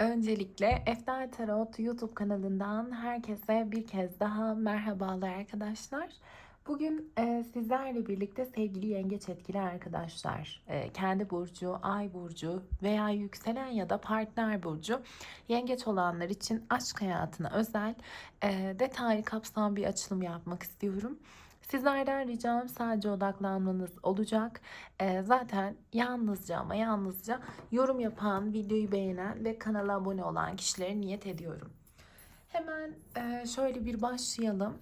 Öncelikle Eftel Tarot YouTube kanalından herkese bir kez daha merhabalar arkadaşlar. Bugün e, sizlerle birlikte sevgili yengeç etkili arkadaşlar, e, kendi burcu, ay burcu veya yükselen ya da partner burcu yengeç olanlar için aşk hayatına özel e, detaylı kapsam bir açılım yapmak istiyorum. Sizlerden ricam sadece odaklanmanız olacak. Ee, zaten yalnızca ama yalnızca yorum yapan, videoyu beğenen ve kanala abone olan kişilere niyet ediyorum. Hemen e, şöyle bir başlayalım.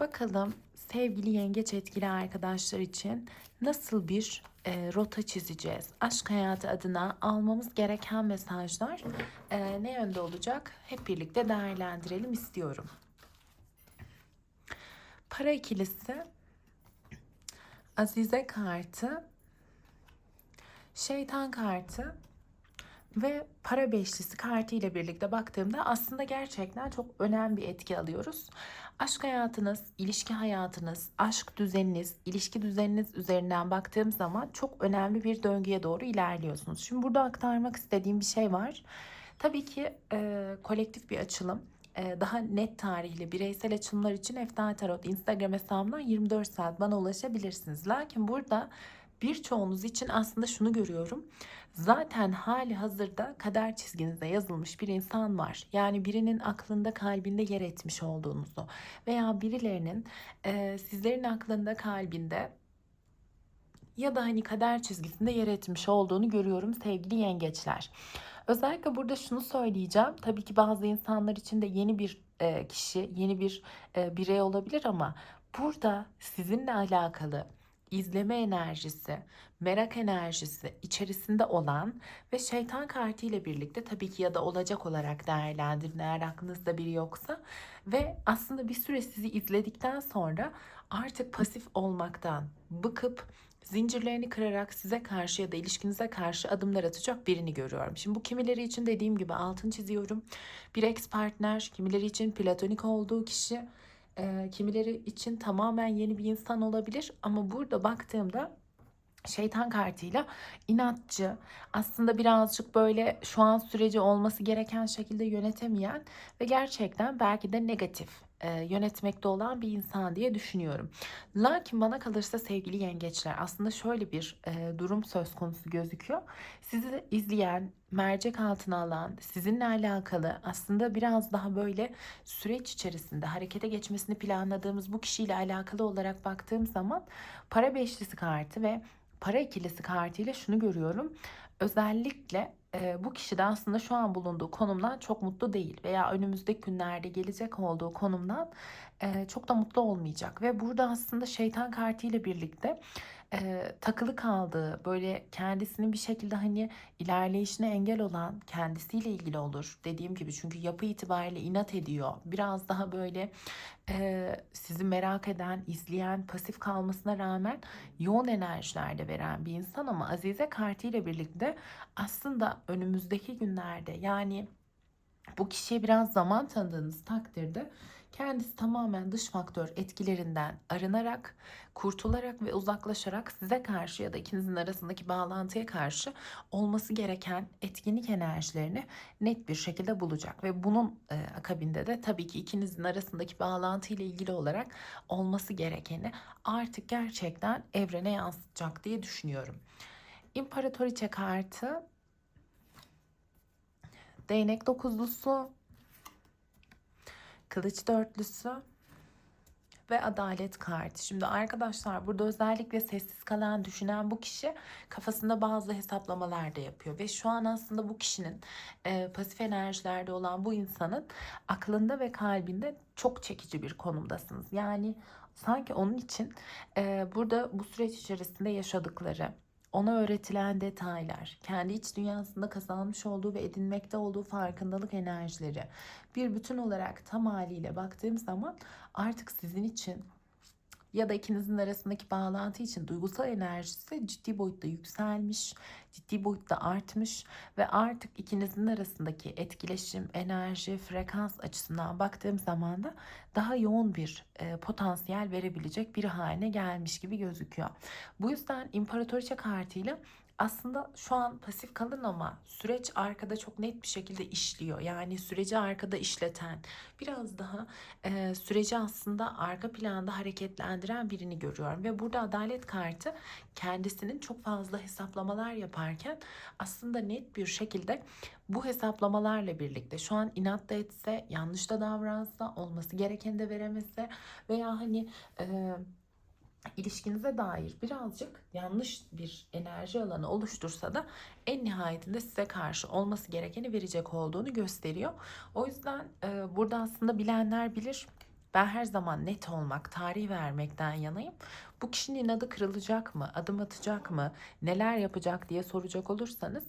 Bakalım sevgili yengeç etkili arkadaşlar için nasıl bir e, rota çizeceğiz? Aşk hayatı adına almamız gereken mesajlar e, ne yönde olacak? Hep birlikte değerlendirelim istiyorum. Para ikilisi, Azize kartı, şeytan kartı ve para beşlisi kartı ile birlikte baktığımda aslında gerçekten çok önemli bir etki alıyoruz. Aşk hayatınız, ilişki hayatınız, aşk düzeniniz, ilişki düzeniniz üzerinden baktığım zaman çok önemli bir döngüye doğru ilerliyorsunuz. Şimdi burada aktarmak istediğim bir şey var. Tabii ki e, kolektif bir açılım daha net tarihli bireysel açılımlar için Eftal Tarot Instagram hesabından 24 saat bana ulaşabilirsiniz. Lakin burada birçoğunuz için aslında şunu görüyorum. Zaten hali hazırda kader çizginizde yazılmış bir insan var. Yani birinin aklında kalbinde yer etmiş olduğunuzu veya birilerinin e, sizlerin aklında kalbinde ya da hani kader çizgisinde yer etmiş olduğunu görüyorum sevgili yengeçler. Özellikle burada şunu söyleyeceğim. Tabii ki bazı insanlar için de yeni bir e, kişi, yeni bir e, birey olabilir ama burada sizinle alakalı izleme enerjisi, merak enerjisi içerisinde olan ve şeytan kartı ile birlikte tabii ki ya da olacak olarak değerlendirin eğer aklınızda biri yoksa ve aslında bir süre sizi izledikten sonra artık pasif olmaktan bıkıp zincirlerini kırarak size karşı ya da ilişkinize karşı adımlar atacak birini görüyorum. Şimdi bu kimileri için dediğim gibi altın çiziyorum. Bir ex partner, kimileri için platonik olduğu kişi, e, kimileri için tamamen yeni bir insan olabilir. Ama burada baktığımda şeytan kartıyla inatçı aslında birazcık böyle şu an süreci olması gereken şekilde yönetemeyen ve gerçekten belki de negatif e, yönetmekte olan bir insan diye düşünüyorum. Lakin bana kalırsa sevgili yengeçler aslında şöyle bir e, durum söz konusu gözüküyor. Sizi izleyen, mercek altına alan, sizinle alakalı aslında biraz daha böyle süreç içerisinde harekete geçmesini planladığımız bu kişiyle alakalı olarak baktığım zaman para beşlisi kartı ve para ikilisi kartıyla şunu görüyorum. Özellikle e, bu kişi de aslında şu an bulunduğu konumdan çok mutlu değil veya önümüzdeki günlerde gelecek olduğu konumdan çok da mutlu olmayacak. Ve burada aslında şeytan kartı ile birlikte e, takılı kaldığı böyle kendisinin bir şekilde hani ilerleyişine engel olan kendisiyle ilgili olur dediğim gibi. Çünkü yapı itibariyle inat ediyor. Biraz daha böyle e, sizi merak eden izleyen pasif kalmasına rağmen yoğun enerjilerde veren bir insan. Ama Azize kartı ile birlikte aslında önümüzdeki günlerde yani bu kişiye biraz zaman tanıdığınız takdirde kendisi tamamen dış faktör etkilerinden arınarak, kurtularak ve uzaklaşarak size karşı ya da ikinizin arasındaki bağlantıya karşı olması gereken etkinlik enerjilerini net bir şekilde bulacak ve bunun e, akabinde de tabii ki ikinizin arasındaki bağlantı ile ilgili olarak olması gerekeni artık gerçekten evrene yansıtacak diye düşünüyorum. İmparatoriçe kartı değnek dokuzlusu kılıç dörtlüsü ve adalet kartı. Şimdi arkadaşlar burada özellikle sessiz kalan düşünen bu kişi kafasında bazı hesaplamalar da yapıyor ve şu an aslında bu kişinin e, pasif enerjilerde olan bu insanın aklında ve kalbinde çok çekici bir konumdasınız. Yani sanki onun için e, burada bu süreç içerisinde yaşadıkları ona öğretilen detaylar, kendi iç dünyasında kazanmış olduğu ve edinmekte olduğu farkındalık enerjileri bir bütün olarak tam haliyle baktığım zaman artık sizin için ya da ikinizin arasındaki bağlantı için duygusal enerjisi ciddi boyutta yükselmiş, ciddi boyutta artmış ve artık ikinizin arasındaki etkileşim, enerji, frekans açısından baktığım zaman da daha yoğun bir e, potansiyel verebilecek bir haline gelmiş gibi gözüküyor. Bu yüzden imparatoriçe kartıyla aslında şu an pasif kalın ama süreç arkada çok net bir şekilde işliyor. Yani süreci arkada işleten, biraz daha e, süreci aslında arka planda hareketlendiren birini görüyorum. Ve burada adalet kartı kendisinin çok fazla hesaplamalar yaparken aslında net bir şekilde bu hesaplamalarla birlikte şu an inat da etse, yanlış da davransa, olması gerekeni de veremese veya hani... E, ilişkinize dair birazcık yanlış bir enerji alanı oluştursa da en nihayetinde size karşı olması gerekeni verecek olduğunu gösteriyor. O yüzden e, burada aslında bilenler bilir. Ben her zaman net olmak, tarih vermekten yanayım. Bu kişinin inadı kırılacak mı, adım atacak mı, neler yapacak diye soracak olursanız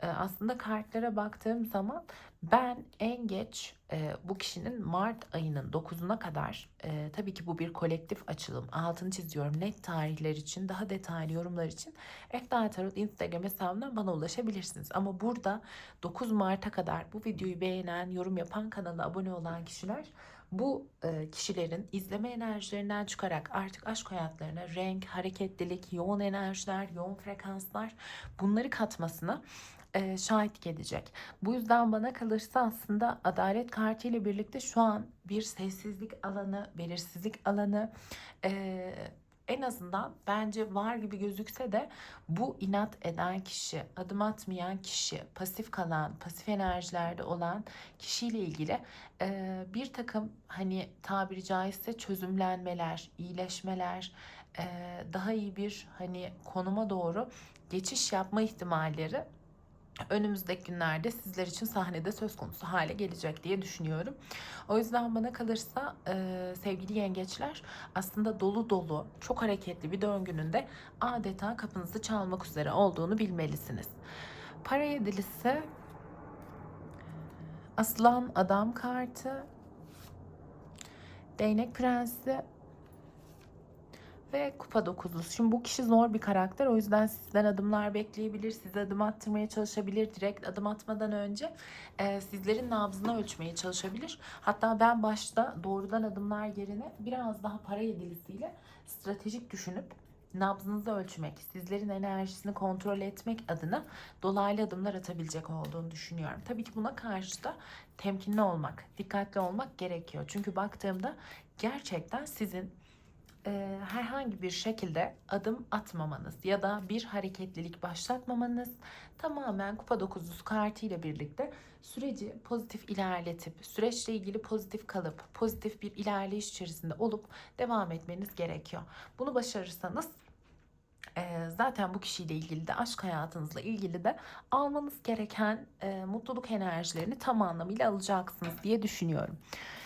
e, aslında kartlara baktığım zaman ben en geç e, bu kişinin Mart ayının 9'una kadar e, tabii ki bu bir kolektif açılım. Altını çiziyorum net tarihler için daha detaylı yorumlar için Eftal Tarot Instagram hesabından bana ulaşabilirsiniz. Ama burada 9 Mart'a kadar bu videoyu beğenen, yorum yapan kanala abone olan kişiler bu e, kişilerin izleme enerjilerinden çıkarak artık aşk hayatlarına renk, hareketlilik, yoğun enerjiler, yoğun frekanslar bunları katmasına e, şahitlik edecek. Bu yüzden bana kalırsa aslında adalet kartı ile birlikte şu an bir sessizlik alanı, belirsizlik alanı e, en azından bence var gibi gözükse de bu inat eden kişi, adım atmayan kişi, pasif kalan, pasif enerjilerde olan kişiyle ilgili e, bir takım hani tabiri caizse çözümlenmeler, iyileşmeler, e, daha iyi bir hani konuma doğru geçiş yapma ihtimalleri önümüzdeki günlerde sizler için sahnede söz konusu hale gelecek diye düşünüyorum. O yüzden bana kalırsa e, sevgili yengeçler aslında dolu dolu çok hareketli bir döngünün de adeta kapınızı çalmak üzere olduğunu bilmelisiniz. Para yedilisi aslan adam kartı değnek prensi ve kupa dokuzlusu. Şimdi bu kişi zor bir karakter. O yüzden sizden adımlar bekleyebilir. Size adım attırmaya çalışabilir. Direkt adım atmadan önce e, sizlerin nabzını ölçmeye çalışabilir. Hatta ben başta doğrudan adımlar yerine biraz daha para yedilisiyle stratejik düşünüp nabzınızı ölçmek, sizlerin enerjisini kontrol etmek adına dolaylı adımlar atabilecek olduğunu düşünüyorum. Tabii ki buna karşı da temkinli olmak, dikkatli olmak gerekiyor. Çünkü baktığımda gerçekten sizin e, herhangi bir şekilde adım atmamanız ya da bir hareketlilik başlatmamanız tamamen kupa dokuzlusu kartı ile birlikte süreci pozitif ilerletip süreçle ilgili pozitif kalıp pozitif bir ilerleyiş içerisinde olup devam etmeniz gerekiyor. Bunu başarırsanız e, zaten bu kişiyle ilgili de aşk hayatınızla ilgili de almanız gereken e, mutluluk enerjilerini tam anlamıyla alacaksınız diye düşünüyorum.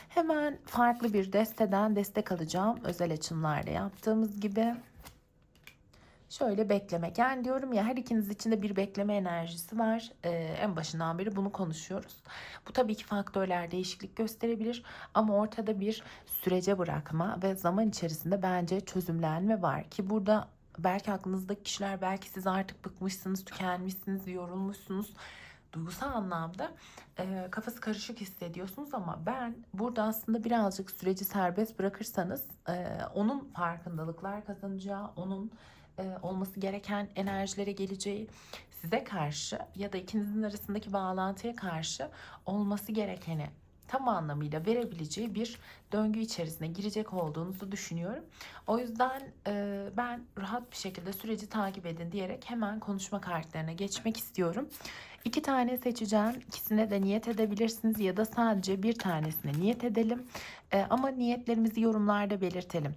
Hemen farklı bir desteden destek alacağım. Özel açımlarla yaptığımız gibi. Şöyle beklemek. Yani diyorum ya her ikiniz için de bir bekleme enerjisi var. Ee, en başından beri bunu konuşuyoruz. Bu tabii ki faktörler değişiklik gösterebilir. Ama ortada bir sürece bırakma ve zaman içerisinde bence çözümlenme var. Ki burada belki aklınızdaki kişiler belki siz artık bıkmışsınız, tükenmişsiniz, yorulmuşsunuz duygusal anlamda e, kafası karışık hissediyorsunuz ama ben burada aslında birazcık süreci serbest bırakırsanız e, onun farkındalıklar kazanacağı, onun e, olması gereken enerjilere geleceği size karşı ya da ikinizin arasındaki bağlantıya karşı olması gerekeni tam anlamıyla verebileceği bir döngü içerisine girecek olduğunuzu düşünüyorum. O yüzden e, ben rahat bir şekilde süreci takip edin diyerek hemen konuşma kartlarına geçmek istiyorum. İki tane seçeceğim. İkisine de niyet edebilirsiniz ya da sadece bir tanesine niyet edelim. E, ama niyetlerimizi yorumlarda belirtelim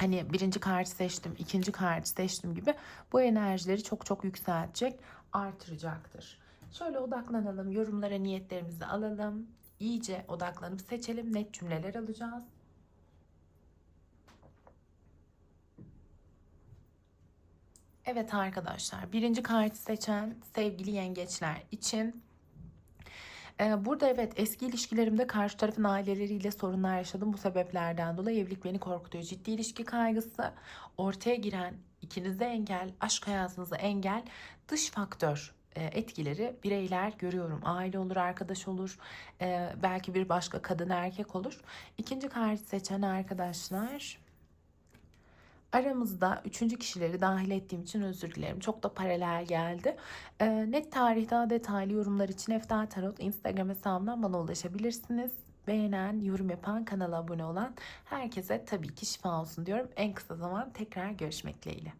hani birinci kartı seçtim, ikinci kartı seçtim gibi bu enerjileri çok çok yükseltecek, artıracaktır. Şöyle odaklanalım, yorumlara niyetlerimizi alalım iyice odaklanıp seçelim. Net cümleler alacağız. Evet arkadaşlar birinci kartı seçen sevgili yengeçler için e, Burada evet eski ilişkilerimde karşı tarafın aileleriyle sorunlar yaşadım. Bu sebeplerden dolayı evlilik beni korkutuyor. Ciddi ilişki kaygısı, ortaya giren ikinize engel, aşk hayatınıza engel, dış faktör etkileri bireyler görüyorum. Aile olur, arkadaş olur, e, belki bir başka kadın erkek olur. İkinci kart seçen arkadaşlar Aramızda üçüncü kişileri dahil ettiğim için özür dilerim. Çok da paralel geldi. Ee, net tarih daha detaylı yorumlar için Eftal Tarot Instagram hesabından bana ulaşabilirsiniz. Beğenen, yorum yapan, kanala abone olan herkese tabii ki şifa olsun diyorum. En kısa zaman tekrar görüşmek dileğiyle.